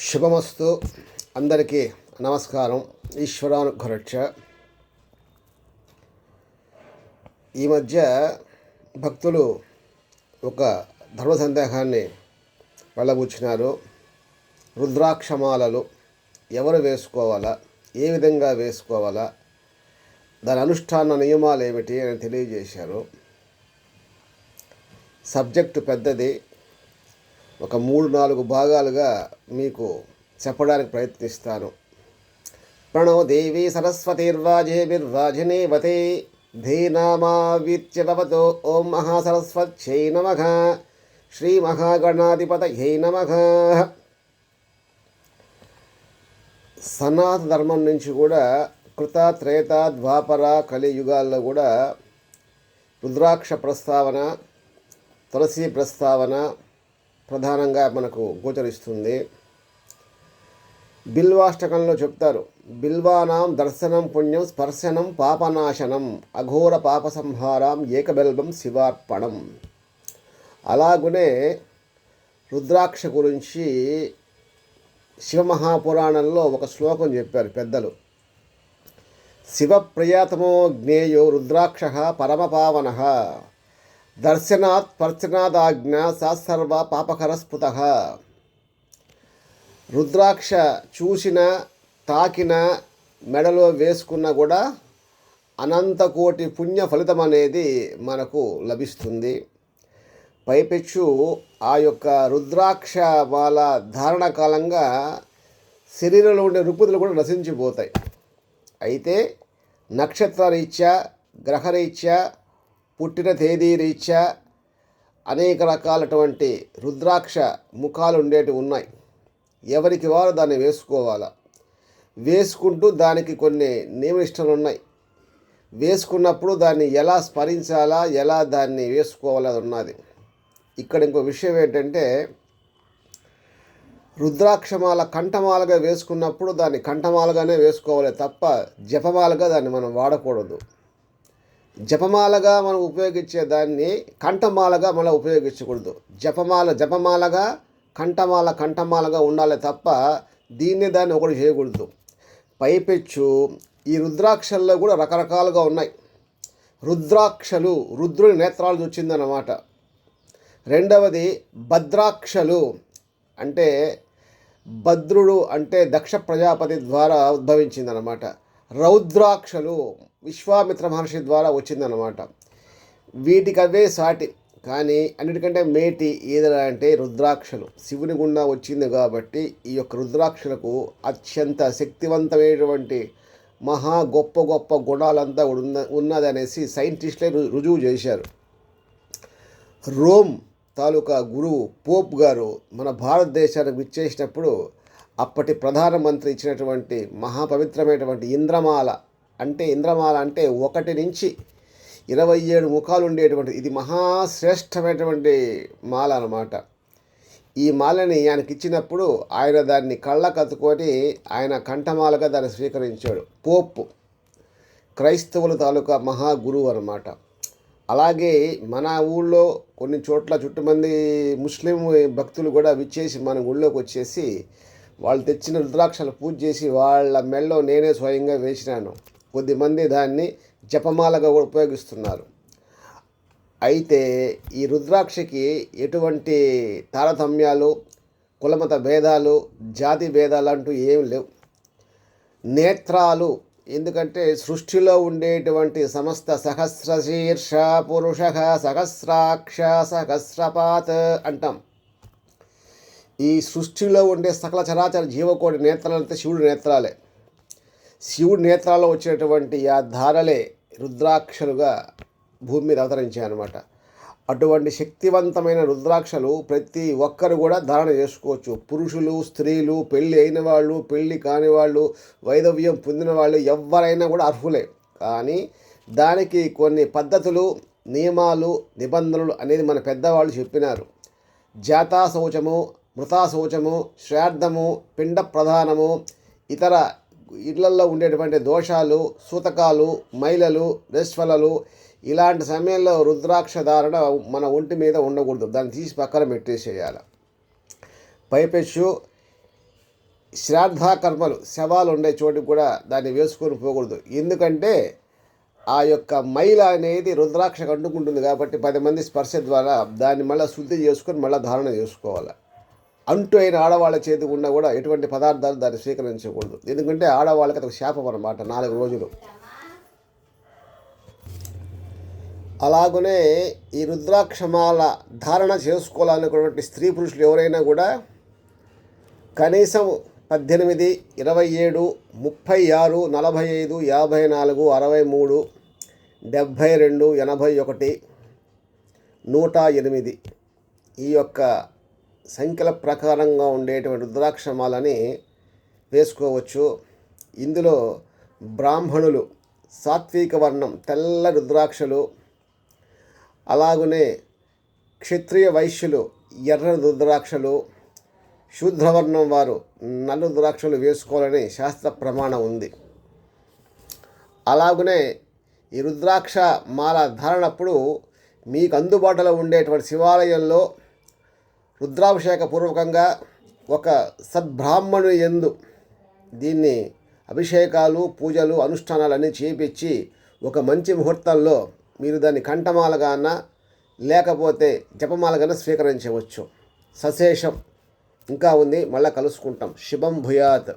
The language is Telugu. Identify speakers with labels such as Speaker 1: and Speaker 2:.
Speaker 1: శుభమస్తు. అందరికీ నమస్కారం. ఈశ్వరానుఘరక్ష ఈ మధ్య భక్తులు ఒక ధర్మ సందేహాన్ని వెళ్ళబూచినారు. రుద్రాక్షమాలలు ఎవరు వేసుకోవాలా? ఏ విధంగా వేసుకోవాలా? దాని అనుష్ఠాన నియమాలు ఏమిటి అని తెలియజేశారు. సబ్జెక్టు పెద్దది. ఒక మూడు నాలుగు భాగాలుగా మీకు చెప్పడానికి ప్రయత్నిస్తాను. ప్రణో దేవి సరస్వతిర్వాజేభిర్వాజినేవతే ధీనామావిత్యవతో ఓం మహాసరస్వత్యై నమ శ్రీ మహాగణాధిపతయై నమ. సనాతన ధర్మం నుంచి కూడా కృత త్రేత ద్వాపర కలియుగాల్లో కూడా రుద్రాక్ష ప్రస్తావన తులసి ప్రస్తావన ప్రధానంగా మనకు గోచరిస్తుంది. బిల్వాష్టకంలో చెప్తారు. బిల్వానాం దర్శనం పుణ్యం స్పర్శనం పాపనాశనం అఘోర పాప సంహారం ఏకబెల్బం శివార్పణం. అలాగునే రుద్రాక్ష గురించి శివమహాపురాణంలో ఒక శ్లోకం చెప్పారు పెద్దలు. శివప్రియతమో జ్ఞేయో రుద్రాక్ష పరమపావన దర్శనాత్ స్పర్శనాదాజ్ఞ సర్వ పాపకరస్ఫుత రుద్రాక్ష చూసిన తాకిన మెడలో వేసుకున్న కూడా అనంతకోటి పుణ్య ఫలితం అనేది మనకు లభిస్తుంది. పైపెచ్చు ఆ యొక్క రుద్రాక్ష వాళ్ళ ధారణ కాలంగా శరీరంలో ఉండే రుపుదులు కూడా నశించిపోతాయి. అయితే నక్షత్ర రీత్యా గ్రహరీత్యా పుట్టిన తేదీ రీత్యా అనేక రకాలటువంటి రుద్రాక్ష ముఖాలు ఉండేటి ఉన్నాయి. ఎవరికి వారు దాన్ని వేసుకోవాలా? వేసుకుంటూ దానికి కొన్ని నియమనిష్టలు ఉన్నాయి. వేసుకున్నప్పుడు దాన్ని ఎలా స్మరించాలా? ఎలా దాన్ని వేసుకోవాలా అది ఉన్నది. ఇక్కడ ఇంకో విషయం ఏంటంటే రుద్రాక్షమాల కంఠమాలగా వేసుకున్నప్పుడు దాన్ని కంఠమాలగానే వేసుకోవాలి తప్ప జపమాలగా దాన్ని మనం వాడకూడదు. జపమాలగా మనం ఉపయోగించే దాన్ని కంఠమాలగా మనం ఉపయోగించకూడదు. జపమాల జపమాలగా కంఠమాల కంఠమాలగా ఉండాలి తప్ప దీన్ని దాన్ని ఒకటి చేయకూడదు. పైపెచ్చు ఈ రుద్రాక్షల్లో కూడా రకరకాలుగా ఉన్నాయి. రుద్రాక్షలు రుద్రుని నేత్రాలు వచ్చిందన్నమాట రెండవది భద్రాక్షలు. అంటే భద్రుడు అంటే దక్ష ప్రజాపతి ద్వారా ఉద్భవించిందనమాట రౌద్రాక్షలు. విశ్వామిత్ర మహర్షి ద్వారా వచ్చిందనమాట వీటికవే సాటి కానీ అన్నిటికంటే మేటి ఏదైనా అంటే రుద్రాక్షలు. శివుని గుండా వచ్చింది కాబట్టి ఈ యొక్క రుద్రాక్షలకు అత్యంత శక్తివంతమైనటువంటి మహా గొప్ప గొప్ప గుణాలంతా ఉన్న ఉన్నదనేసి సైంటిస్టులే రు- రుజువు చేశారు. రోమ్ తాలూకా గురువు పోప్ గారు మన భారతదేశానికి విచ్చేసినప్పుడు అప్పటి ప్రధానమంత్రి ఇచ్చినటువంటి మహాపవిత్రమైనటువంటి ఇంద్రమాల అంటే ఇంద్రమాల అంటే ఒకటి నుంచి ఇరవై ఏడు ముఖాలు ఉండేటువంటి ఇది మహాశ్రేష్టమైనటువంటి మాల అనమాట ఈ మాలని ఆయనకి ఇచ్చినప్పుడు ఆయన దాన్ని కళ్ళ కత్తుకొని ఆయన కంఠమాలగా దాన్ని స్వీకరించాడు. పోప్ క్రైస్తవుల తాలూకా మహా గురువు అనమాట అలాగే మన ఊళ్ళో కొన్ని చోట్ల చుట్టుమంది ముస్లిం భక్తులు కూడా విచ్చేసి మన ఊళ్ళోకి వచ్చేసి వాళ్ళు తెచ్చిన రుద్రాక్షలు పూజ చేసి వాళ్ళ మెళ్ళో నేనే స్వయంగా వేసినాను. కొద్దిమంది దాన్ని జపమాలగా కూడా ఉపయోగిస్తున్నారు. అయితే ఈ రుద్రాక్షకి ఎటువంటి తారతమ్యాలు కులమత భేదాలు జాతి భేదాలు అంటూ ఏం లేవు. నేత్రాలు ఎందుకంటే సృష్టిలో ఉండేటువంటి సమస్త సహస్ర శీర్ష పురుష సహస్రాక్ష సహస్రపాత్ అంటాం. ఈ సృష్టిలో ఉండే సకల చరాచర జీవకోటి నేత్రాలంటే శివుడి నేత్రాలే. శివుడి నేత్రాల్లో వచ్చేటువంటి ఆ ధారలే రుద్రాక్షలుగా భూమి మీద అవతరించాయన్నమాట. అటువంటి శక్తివంతమైన రుద్రాక్షలు ప్రతి ఒక్కరు కూడా ధారణ చేసుకోవచ్చు. పురుషులు స్త్రీలు పెళ్ళి అయిన వాళ్ళు పెళ్ళి కాని వాళ్ళు వైదవ్యం పొందిన వాళ్ళు ఎవరైనా కూడా అర్హులే. కానీ దానికి కొన్ని పద్ధతులు నియమాలు నిబంధనలు అనేది మన పెద్దవాళ్ళు చెప్పినారు. జాతా శౌచము మృతా శౌచము శ్రాద్ధము పిండ ప్రధానము ఇతర ఇళ్ళల్లో ఉండేటువంటి దోషాలు సూతకాలు మైలలు రెస్వలలు ఇలాంటి సమయంలో రుద్రాక్ష ధారణ మన ఒంటి మీద ఉండకూడదు. దాన్ని తీసి పక్కన పెట్టేసేయాలి. పైపెచ్చు శ్రాద్ధ కర్మలు శవాలు ఉండే చోటు కూడా దాన్ని వేసుకొని పోకూడదు. ఎందుకంటే ఆ యొక్క మైల అనేది రుద్రాక్షకు అంటుకుంటుంది కాబట్టి పది మంది స్పర్శ ద్వారా దాన్ని మళ్ళీ శుద్ధి చేసుకొని మళ్ళీ ధారణ చేసుకోవాలి. అంటు అయిన ఆడవాళ్ళ చేతి ఉన్నా కూడా ఎటువంటి పదార్థాలు దాన్ని స్వీకరించకూడదు. ఎందుకంటే ఆడవాళ్ళకి అది శాపం అనమాట నాలుగు రోజులు. అలాగనే ఈ రుద్రాక్షమాల ధారణ చేసుకోవాలనుకున్నటువంటి స్త్రీ పురుషులు ఎవరైనా కూడా కనీసం పద్దెనిమిది ఇరవై ఏడు ముప్పై ఆరు నలభై ఐదు యాభై నాలుగు అరవై మూడు డెబ్భై రెండు ఎనభై ఒకటి నూట ఎనిమిది ఈ యొక్క సంఖ్యల ప్రకారంగా ఉండేటువంటి రుద్రాక్షమాలని వేసుకోవచ్చు. ఇందులో బ్రాహ్మణులు సాత్విక వర్ణం తెల్ల రుద్రాక్షలు అలాగనే క్షత్రియ వైశ్యులు ఎర్ర రుద్రాక్షలు శూద్రవర్ణం వారు నల్ల రుద్రాక్షలు వేసుకోవాలని శాస్త్ర ప్రమాణం ఉంది. అలాగనే ఈ రుద్రాక్ష మాల ధారణప్పుడు మీకు అందుబాటులో ఉండేటువంటి శివాలయంలో రుద్రాభిషేక పూర్వకంగా ఒక సద్బ్రాహ్మణు ఎందు దీన్ని అభిషేకాలు పూజలు అనుష్ఠానాలన్నీ చేపించి ఒక మంచి ముహూర్తంలో మీరు దాన్ని కంఠమాలగాన లేకపోతే జపమాలగాన స్వీకరించవచ్చు. సశేషం. ఇంకా ఉంది. మళ్ళీ కలుసుకుంటాం. శుభం భూయాత్.